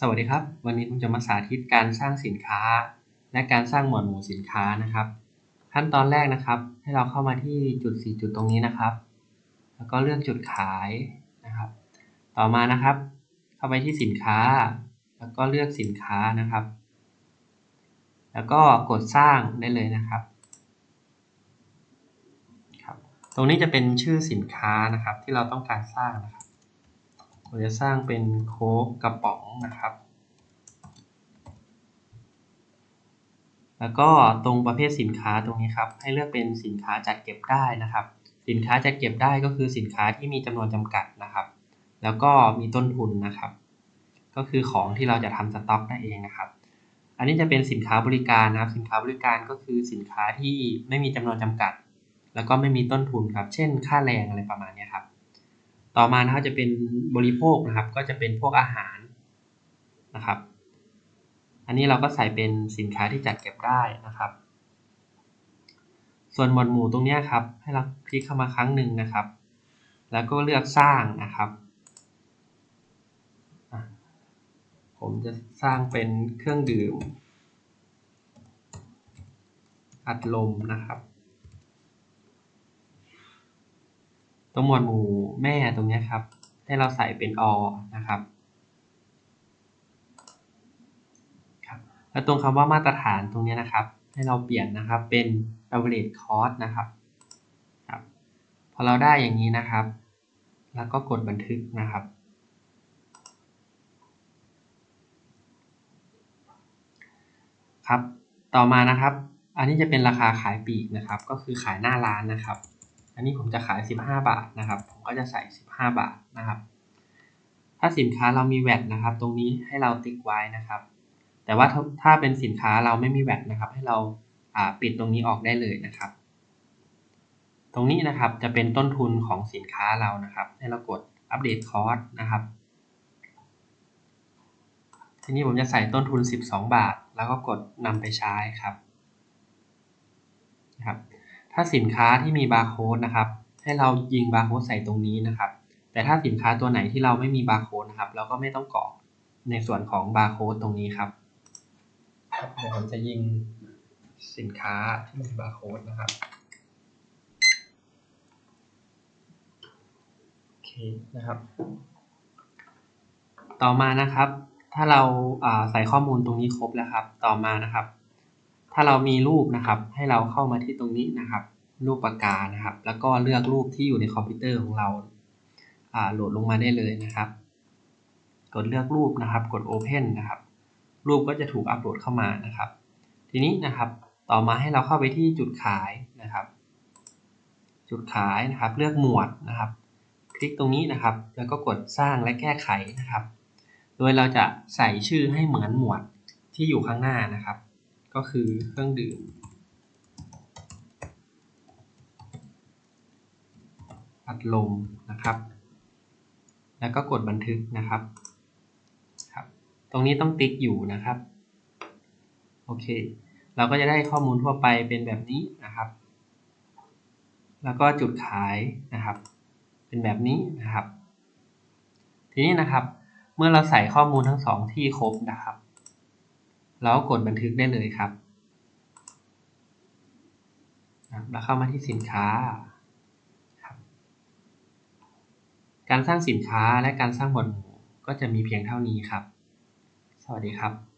สวัสดีครับ วันนี้ผมจะมาสาธิตการสร้างสินค้า และการสร้างหมวดหมู่สินค้านะครับ ขั้นตอนแรกนะครับ ให้เราเข้ามาที่จุดสีจุดตรงนี้นะครับ แล้วก็เลือกจุดขายนะครับ ต่อมานะครับ เข้าไปที่สินค้า แล้วก็เลือกสินค้านะครับ แล้วก็กดสร้างได้เลยนะครับครับ ตรงนี้จะเป็นชื่อสินค้านะครับที่เราต้องการสร้างนะครับ ผมจะสร้างเป็นโค้กกระป๋องนะครับ แล้วก็ตรงประเภทสินค้าตรงนี้ครับ ให้เลือกเป็นสินค้าจัดเก็บได้นะครับ สินค้าจัดเก็บได้ก็คือสินค้าที่มีจำนวนจำกัดนะครับ แล้วก็มีต้นทุนนะครับ ก็คือของที่เราจะทำสต็อกนั่นเองนะครับ อันนี้จะเป็นสินค้าบริการนะครับ สินค้าบริการก็คือสินค้าที่ไม่มีจำนวนจำกัด แล้วก็ไม่มีต้นทุนครับ เช่น ค่าแรงอะไรประมาณนี้ครับ ต่อมานะครับจะเป็นบริโภคนะครับ ก็จะเป็นพวกอาหารนะครับ อันนี้เราก็ใส่เป็นสินค้าที่จัดเก็บได้นะครับ ส่วนหมวดหมู่ตรงนี้ครับ ให้เราคลิกเข้ามาครั้งหนึ่งนะครับ แล้วก็เลือกสร้างนะครับ ผมจะสร้างเป็นเครื่องดื่ม อัดลมนะครับ ตรงหมวดหมู่แม่ตรงนี้ครับ ให้เราใส่เป็นอนะครับครับ แล้วตรงคำว่ามาตรฐานตรงนี้นะครับ ให้เราเปลี่ยนนะครับเป็น average cost นะครับครับ พอเราได้อย่างนี้นะครับ แล้วก็กดบันทึกนะครับครับ ต่อมานะครับ อันนี้จะเป็นราคาขายปีกนะครับ ก็คือขายหน้าร้านนะครับ อันนี้ผมจะขาย 15 บาทนะครับ ผมก็จะใส่ 15 บาทนะครับ ถ้าสินค้าเรามีแวตนะครับ ตรงนี้ให้เราติ๊กไว้นะครับ แต่ว่าถ้าเป็นสินค้าเราไม่มีแวตนะครับ ให้เราปิดตรงนี้ออกได้เลยนะครับ ตรงนี้นะครับจะเป็นต้นทุนของสินค้าเรานะครับ ให้เรากดอัปเดตคอร์สนะครับ ทีนี้ผมจะใส่ต้นทุน 12 บาท แล้วก็กดนำไปใช้ครับนะครับ ถ้าสินค้าที่มีบาร์โค้ดนะครับ ให้เรายิงบาร์โค้ดใส่ตรงนี้นะครับ แต่ถ้าสินค้าตัวไหนที่เราไม่มีบาร์โค้ดนะครับ เราก็ไม่ต้องกรอกในส่วนของบาร์โค้ดตรงนี้ครับเดี๋ยวผมจะยิงสินค้าที่มีบาร์โค้ดนะครับโอเคนะครับ ต่อมานะครับ ถ้าเราใส่ข้อมูลตรงนี้ครบแล้วครับ ต่อมานะครับ ถ้าเรามีรูปนะครับ ให้เราเข้ามาที่ตรงนี้นะครับ รูปปากกานะครับ แล้วก็เลือกรูปที่อยู่ในคอมพิวเตอร์ของเราโหลดลงมาได้เลยนะครับ กดเลือกรูปนะครับ กด Open นะครับ รูปก็จะถูกอัปโหลดเข้ามานะครับ ทีนี้นะครับ ต่อมาให้เราเข้าไปที่จุดขายนะครับ จุดขายนะครับ เลือกหมวดนะครับ คลิกตรงนี้นะครับ แล้วก็กดสร้างและแก้ไขนะครับ โดยเราจะใส่ชื่อให้เหมือนหมวดที่อยู่ข้างหน้านะครับ ก็คือเครื่องดื่ม อัดลมนะครับ แล้วก็กดบันทึกนะครับครับ ตรงนี้ต้องติ๊กอยู่นะครับ โอเค เราก็จะได้ข้อมูลทั่วไปเป็นแบบนี้นะครับ แล้วก็จุดขายนะครับ เป็นแบบนี้นะครับ ทีนี้นะครับ เมื่อเราใส่ข้อมูลทั้งสองที่ครบนะครับ เราก็กดบันทึกได้เลยครับแล้วเข้ามาที่สินค้า การสร้างสินค้าและการสร้างหมวดหมู่ก็จะมีเพียงเท่านี้ครับ สวัสดีครับ